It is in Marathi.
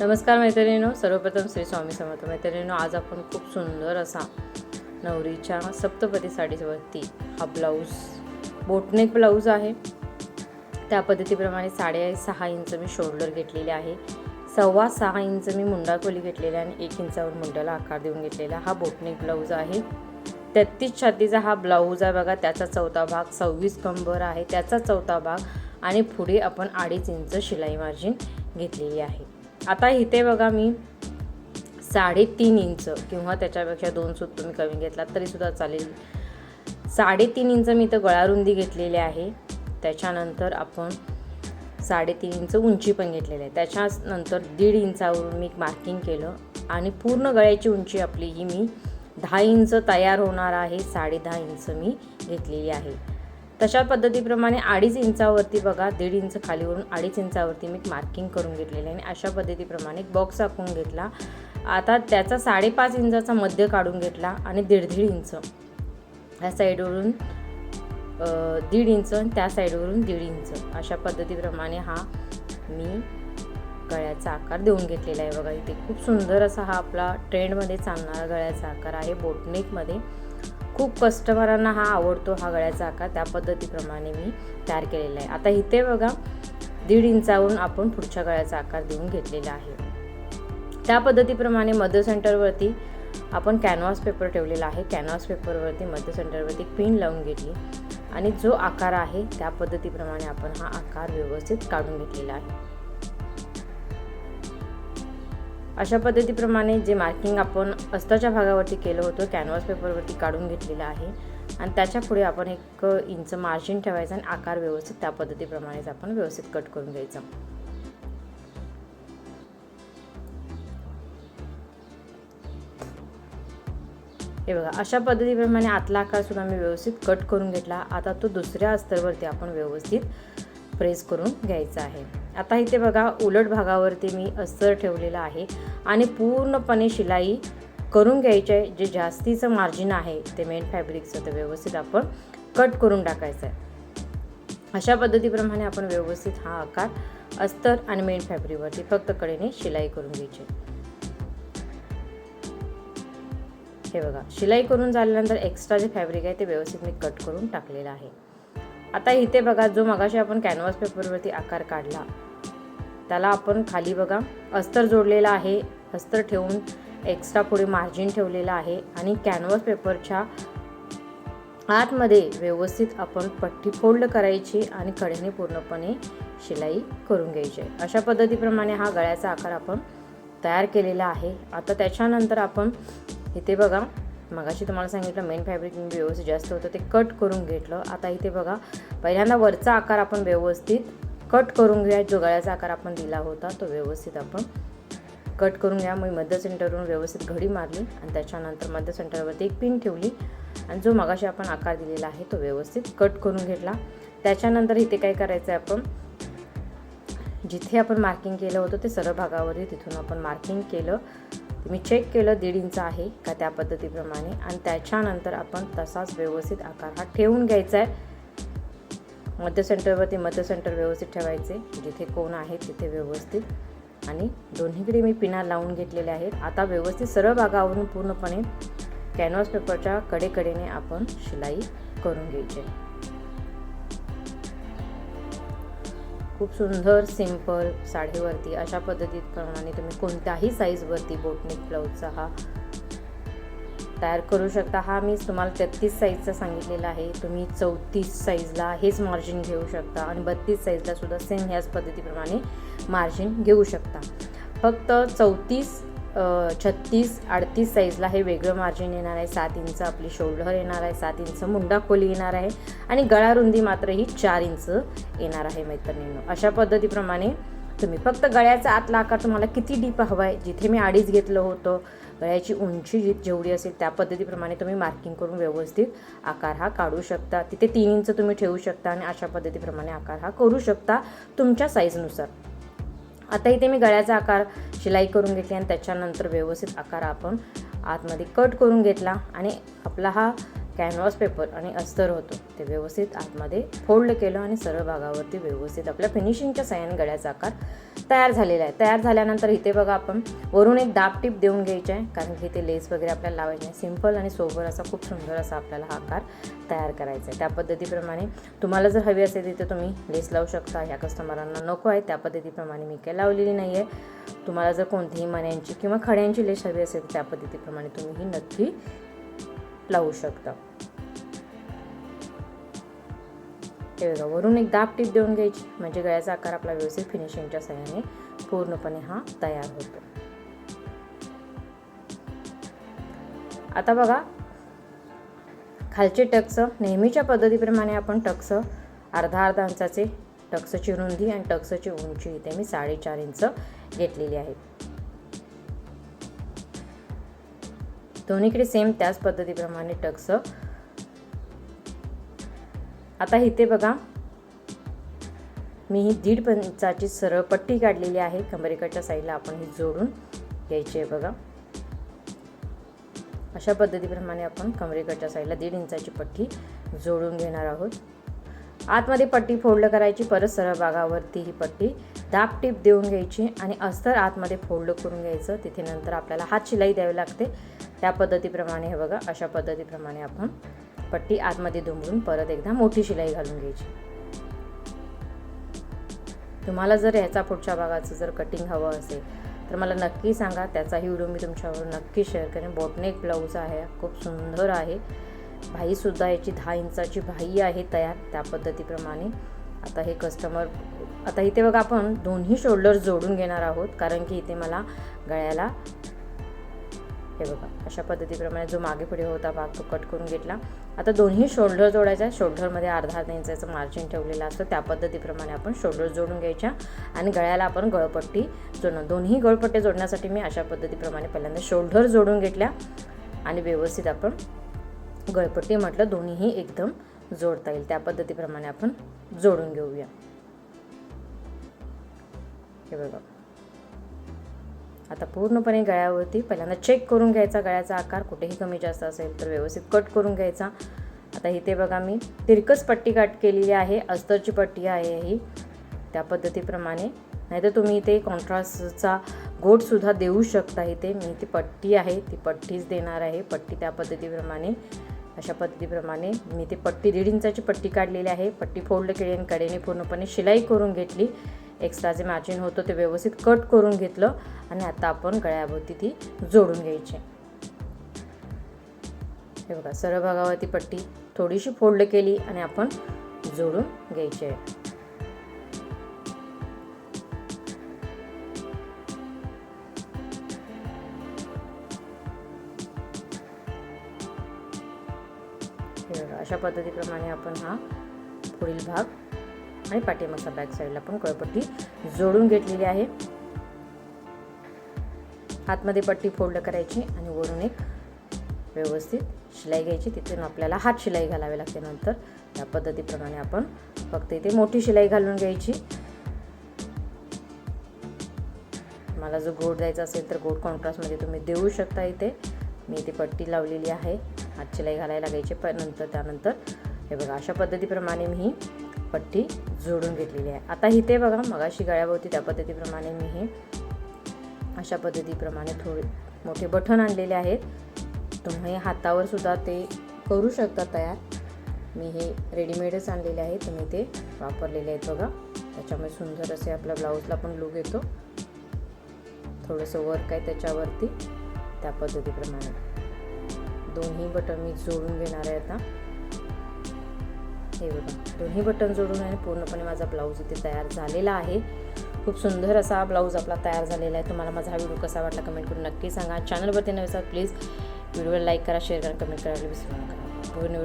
नमस्कार मैत्रिणीनो सर्वप्रथम श्री स्वामी समर्थ. मैत्रिणीनो आज आपण खूप सुंदर असा नवरीच्या सप्तपदी साडीवरती हा ब्लाऊज बोटनेक ब्लाऊज आहे. त्या पद्धतीप्रमाणे साडे सहा इंच मी शोल्डर घेतलेले आहे. सव्वा सहा इंच मी मुंडा खोली घेतलेला आहे आणि एक इंचावर मुंड्याला आकार देऊन घेतलेला हा बोटनेक ब्लाऊज आहे. तेहतीस छातीचा हा ब्लाऊज आहे बघा त्याचा चौथा भाग सव्वीस कंबर आहे त्याचा चौथा भाग आणि पुढे आपण अडीच इंच शिलाई मार्जिन घेतलेली आहे. आता इथे बघा मी साडेतीन इंच किंवा त्याच्यापेक्षा दोन सूत तुम्ही कमी घेतलात तरीसुद्धा चालेल. साडेतीन इंच मी इथं गळारुंदी घेतलेली आहे. त्याच्यानंतर आपण साडेतीन इंच उंची पण घेतलेली आहे. त्याच्यानंतर दीड इंचावरून मी मार्किंग केलं आणि पूर्ण गळ्याची उंची आपली ही मी दहा इंच तयार होणार आहे. साडे दहा इंच मी घेतलेली आहे. तशा पद्धतीप्रमाणे अडीच इंचावरती बघा दीड इंच खालीवरून अडीच इंचावरती मी मार्किंग करून घेतलेलं आहे आणि अशा पद्धतीप्रमाणे एक बॉक्स आखून घेतला. आता त्याचा साडेपाच इंचाचा मध्य काढून घेतला आणि दीड दीड इंच. ह्या साईडवरून दीड इंच आणि त्या साईडवरून दीड इंच. अशा पद्धतीप्रमाणे हा मी गळ्याचा आकार देऊन घेतलेला आहे बघा इथे. खूप सुंदर असा हा आपला ट्रेंडमध्ये चालणारा गळ्याचा आकार आहे. बोटनेकमध्ये खूप कस्टमरांना हा आवडतो हा गळ्याचा आकार. त्या पद्धतीप्रमाणे मी तयार केलेला आहे. आता इथे बघा दीड इंचावरून आपण पुढच्या गळ्याचा आकार देऊन घेतलेला आहे. त्या पद्धतीप्रमाणे मध्य सेंटरवरती आपण कॅनव्हास पेपर ठेवलेला आहे. कॅनव्हास पेपरवरती मध्य सेंटरवरती पिन लावून घेतली. आणि जो आकार आहे त्या पद्धतीप्रमाणे आपण हा आकार व्यवस्थित काढून घेतलेला आहे. अशा पद्धतीप्रमाणे जे मार्किंग आपण अस्ताच्या भागावरती केलं होतं कॅनव्हास पेपरवरती काढून घेतलेलं आहे. आणि त्याच्या पुढे आपण एक इंच मार्जिन ठेवायचं आणि आकार व्यवस्थित त्या पद्धतीप्रमाणेच आपण व्यवस्थित कट करून घ्यायचा. हे बघा अशा पद्धतीप्रमाणे आतला आकार सुद्धा मी व्यवस्थित कट करून घेतला. आता तो दुसऱ्या अस्तरवरती आपण व्यवस्थित प्रेस करून घ्यायचा आहे. आता इथे बघा उलट भागावरती मी अस्तर ठेवलेला आहे आणि पूर्णपणे शिलाई करून घ्यायची आहे. जे जास्तीचं मार्जिन आहे ते मेन फॅब्रिकचं ते व्यवस्थित आपण कट करून टाकायचं आहे. अशा पद्धतीप्रमाणे आपण व्यवस्थित हा आकार अस्तर आणि मेन फॅब्रिकवरती फक्त कडेने शिलाई करून घ्यायची हे बघा शिलाई करून झाल्यानंतर एक्स्ट्रा जे फॅब्रिक आहे ते व्यवस्थित मी कट करून टाकलेलं आहे. आता इथे बघा जो मगाशी आपण कॅनव्हास पेपरवरती आकार काढला त्याला आपण खाली बघा अस्तर जोडलेला आहे अस्तर ठेवून एक्स्ट्रा पुढे मार्जिन ठेवलेलं आहे आणि कॅनव्हास पेपरच्या आतमध्ये व्यवस्थित आपण पट्टी फोल्ड करायची आणि कडेने पूर्णपणे शिलाई करून घ्यायची. अशा पद्धतीप्रमाणे हा गळ्याचा आकार आपण तयार केलेला आहे. आता त्याच्यानंतर आपण इथे बघा मगाशी तुम्हाला सांगितलं मेन फॅब्रिक मी व्यवस्थित जास्त होतं ते कट करून घेतलं. आता इथे बघा पहिल्यांदा वरचा आकार आपण व्यवस्थित कट करून घ्या जो गळ्याचा आकार आपण दिला होता तो व्यवस्थित आपण कट करून घ्या. मग मध्य सेंटरवरून व्यवस्थित घडी मारली आणि त्याच्यानंतर मध्य सेंटरवरती एक पिन ठेवली. आणि जो मगाशी आपण आकार दिलेला आहे तो व्यवस्थित कट करून घेतला. त्याच्यानंतर इथे काय करायचं आहे आपण? जिथे आपण मार्किंग केलं होतं ते सरळ भागावरती तिथून आपण मार्किंग केलं. मी चेक केलं दीड इंच आहे का त्या पद्धतीप्रमाणे. आणि त्याच्यानंतर आपण तसाच व्यवस्थित आकार हा ठेवून घ्यायचा आहे. मध्य सेंटरवरती मध्य सेंटर व्यवस्थित ठेवायचे. जिथे कोण आहे तिथे व्यवस्थित. आणि दोन्हीकडे मी पिना लावून घेतलेले आहेत. आता व्यवस्थित सरळ भागावरून पूर्णपणे कॅनव्हास पेपरच्या कडेकडेने आपण शिलाई करून घ्यायची खूप सुंदर सिंपल साडीवरती अशा पद्धतीप्रमाणे तुम्ही कोणत्याही साईजवरती बोटनेक ब्लाऊजचा हा तयार करू शकता. हा मी तुम्हाला तेहतीस साईजचा सांगितलेला आहे. तुम्ही चौतीस साईजला हेच मार्जिन घेऊ शकता आणि बत्तीस साईजला सुद्धा सेम ह्याच पद्धतीप्रमाणे मार्जिन घेऊ शकता. फक्त चौतीस छत्तीस अडतीस साईजला हे वेगळं मार्जिन येणार आहे. सात इंच आपली शोल्डर येणार आहे. सात इंच मुंडा खोली येणार आहे. आणि गळा रुंदी मात्र ही चार इंच येणार आहे मैत्रिणींनो. अशा पद्धतीप्रमाणे तुम्ही फक्त गळ्याचा आतला आकार तुम्हाला किती डीप हवा आहे? जिथे मी अडीच घेतलं होतं गळ्याची उंची जी जेवढी असेल त्या पद्धतीप्रमाणे तुम्ही मार्किंग करून व्यवस्थित आकार हा काढू शकता. तिथे तीन इंच तुम्ही ठेवू शकता आणि अशा पद्धतीप्रमाणे आकार हा करू शकता तुमच्या साईजनुसार आता इथे मी गळ्याचा आकार शिलाई करून घेतली आणि त्याच्यानंतर व्यवस्थित आकार आपण आतमध्ये कट करून घेतला. आणि आपला हा कॅनव्हास पेपर आणि अस्तर होतं. ते व्यवस्थित आतमध्ये फोल्ड केलं आणि सरळ भागावरती व्यवस्थित आपल्या फिनिशिंगच्या साह्याने गळ्याचा आकार तयार झालेला आहे. तयार झाल्यानंतर इथे बघा आपण वरून एक दाब टीप देऊन घ्यायची आहे कारण की इथे लेस वगैरे आपल्याला लावायची नाही सिंपल आणि सोबर असा खूप सुंदर असा आपल्याला हा आकार तयार करायचा आहे. त्या पद्धतीप्रमाणे तुम्हाला जर हवी असेल तिथे तुम्ही लेस लावू शकता. ह्या कस्टमरांना नको आहे. त्या पद्धतीप्रमाणे मी काही लावलेली नाही आहे. तुम्हाला जर कोणतीही मण्यांची किंवा खड्यांची लेस हवी असेल त्या पद्धतीप्रमाणे तुम्ही ही नक्की लावू शकता. हे बघा वरून एक दाब टीप देऊन घ्यायची. म्हणजे गळ्याचा आकार आपला व्यवस्थित फिनिशिंगच्या सहाय्याने पूर्णपणे हा तयार होतो. आता बघा खालचे टक्स नेहमीच्या पद्धतीप्रमाणे आपण टक्स अर्धा अर्धा इंचाचे टक्सची रुंदी आणि टक्सची उंची इथे मी साडेचार इंच घेतलेली आहे. दोन्हीकडे सेम त्याच पद्धतीप्रमाणे टक्स. आता इथे बघा. मी ही दीड पंचाची सरळ पट्टी काढलेली आहे. कमरेकडच्या साईडला आपण ही जोडून घ्यायची आहे बघा. अशा पद्धतीप्रमाणे आपण कमरेकडच्या साईडला दीड इंचाची पट्टी जोडून घेणार आहोत. आतमध्ये पट्टी फोल्ड करायची परत सरळ भागावरती ही पट्टी दाब टीप देऊन घ्यायची आणि अस्तर आतमध्ये फोल्ड करून घ्यायचं. तिथे नंतर आपल्याला हात शिलाई द्यावी लागते. त्या पद्धतीप्रमाणे हे बघा अशा पद्धतीप्रमाणे आपण पट्टी आतमध्ये दुमडून परत एकदा मोठी शिलाई घालून घ्यायची. तुम्हाला जर ह्याचा पुढच्या भागाचं जर कटिंग हवं असेल तर मला नक्की सांगा. त्याचाही व्हिडिओ मी तुमच्यावर नक्की शेअर करेन. बॉटनेक ब्लाऊज आहे खूप सुंदर आहे. भाईसुद्धा याची दहा इंचाची भाई आहे तयार त्या पद्धतीप्रमाणे. आता हे कस्टमर आता इथे बघा आपण दोन्ही शोल्डर जोडून घेणार आहोत कारण की इथे मला गळ्याला हे बघा अशा पद्धतीप्रमाणे जो मागे पुढे होता भाग तो कट करून घेतला. आता दोन्ही शोल्डर जोडायचा आहे शोल्डरमध्ये अर्धा अर्धा इंचाचं मार्जिन ठेवलेलं असतं त्या पद्धतीप्रमाणे आपण शोल्डर जोडून घ्यायच्या आणि गळ्याला आपण गळपट्टी जोडणं. दोन्ही गळपट्टी जोडण्यासाठी मी अशा पद्धतीप्रमाणे पहिल्यांदा शोल्डर जोडून घेतल्या आणि व्यवस्थित आपण गळपट्टी म्हटलं दोन्हीही एकदम जोडता येईल. त्या पद्धतीप्रमाणे आपण जोडून घेऊया. हे बघा. आता पूर्णपणे गळ्यावरती पहिल्यांदा चेक करून घ्यायचा गळ्याचा आकार. कुठेही कमी जास्त असेल तर व्यवस्थित कट करून घ्यायचा. आता इथे बघा मी तिरकस पट्टी काट केलेली आहे अस्तरची पट्टी आहे ही. त्या पद्धतीप्रमाणे. नाहीतर तुम्ही इथे कॉन्ट्रास्टचा गोटसुद्धा देऊ शकता इथे. मी ती पट्टी आहे ती पट्टीच देणार आहे. पट्टी त्या पद्धतीप्रमाणे अशा पद्धतीप्रमाणे मी ती पट्टी दीड इंचाची पट्टी काढलेली आहे. पट्टी फोल्ड केली आणि कडेने पूर्णपणे शिलाई करून घेतली. एक्स्ट्रा जे मार्जिन होतं ते व्यवस्थित कट करून घेतलं आणि आता आपण गळ्याभोवती ती जोडून घ्यायची. हे बघा सरळ भागावरती पट्टी थोडीशी फोल्ड केली आणि आपण जोडून घ्यायची आहे. अशा पद्धतीप्रमाणे आपण हा पुढील भाग आणि पाठीमागचा बॅक साईडला पण कळपट्टी जोडून घेतलेली आहे. आतमध्ये पट्टी फोल्ड करायची आणि वरून एक व्यवस्थित शिलाई घ्यायची. तिथून आपल्याला हात शिलाई घालावी लागते. नंतर त्या पद्धतीप्रमाणे आपण फक्त इथे मोठी शिलाई घालून घ्यायची. मला जो गोड द्यायचा असेल तर गोड कॉन्ट्रास्टमध्ये तुम्ही देऊ शकता इथे. मी इथे पट्टी लावलेली आहे. हात शिलाई घालायला लागायचे पण नंतर त्यानंतर हे बघा अशा पद्धतीप्रमाणे मी ही पट्टी जोडून घेतलेली आहे. आता इथे बघा मगाशी गळ्याभोवती त्या पद्धतीप्रमाणे मी हे अशा पद्धतीप्रमाणे थोडे मोठे बटन आणलेले आहेत. तुम्ही हातावर सुद्धा ते करू शकता तयार. मी हे रेडीमेडच आणलेले आहे तुम्ही ते वापरलेले आहेत बघा. त्याच्यामुळे सुंदर असे आपल्या ब्लाऊजला पण लुक येतो. थोडंसं वर्क आहे त्याच्यावरती त्या पद्धतीप्रमाणे. दोन्ही बटन मी जोडून घेणार आहे आता. हे बघा दोन्ही बटन जोडून आणि पूर्णपणे माझा ब्लाऊज इथे तयार झालेला आहे. खूप सुंदर असा हा ब्लाऊज आपला तयार झालेला आहे. तुम्हाला माझा हा व्हिडिओ कसा वाटला कमेंट करून नक्की सांगा. चॅनलवरती नव्हे प्लीज व्हिडिओला लाईक करा शेअर करा कमेंट करायला विसरू नका. पूर्ण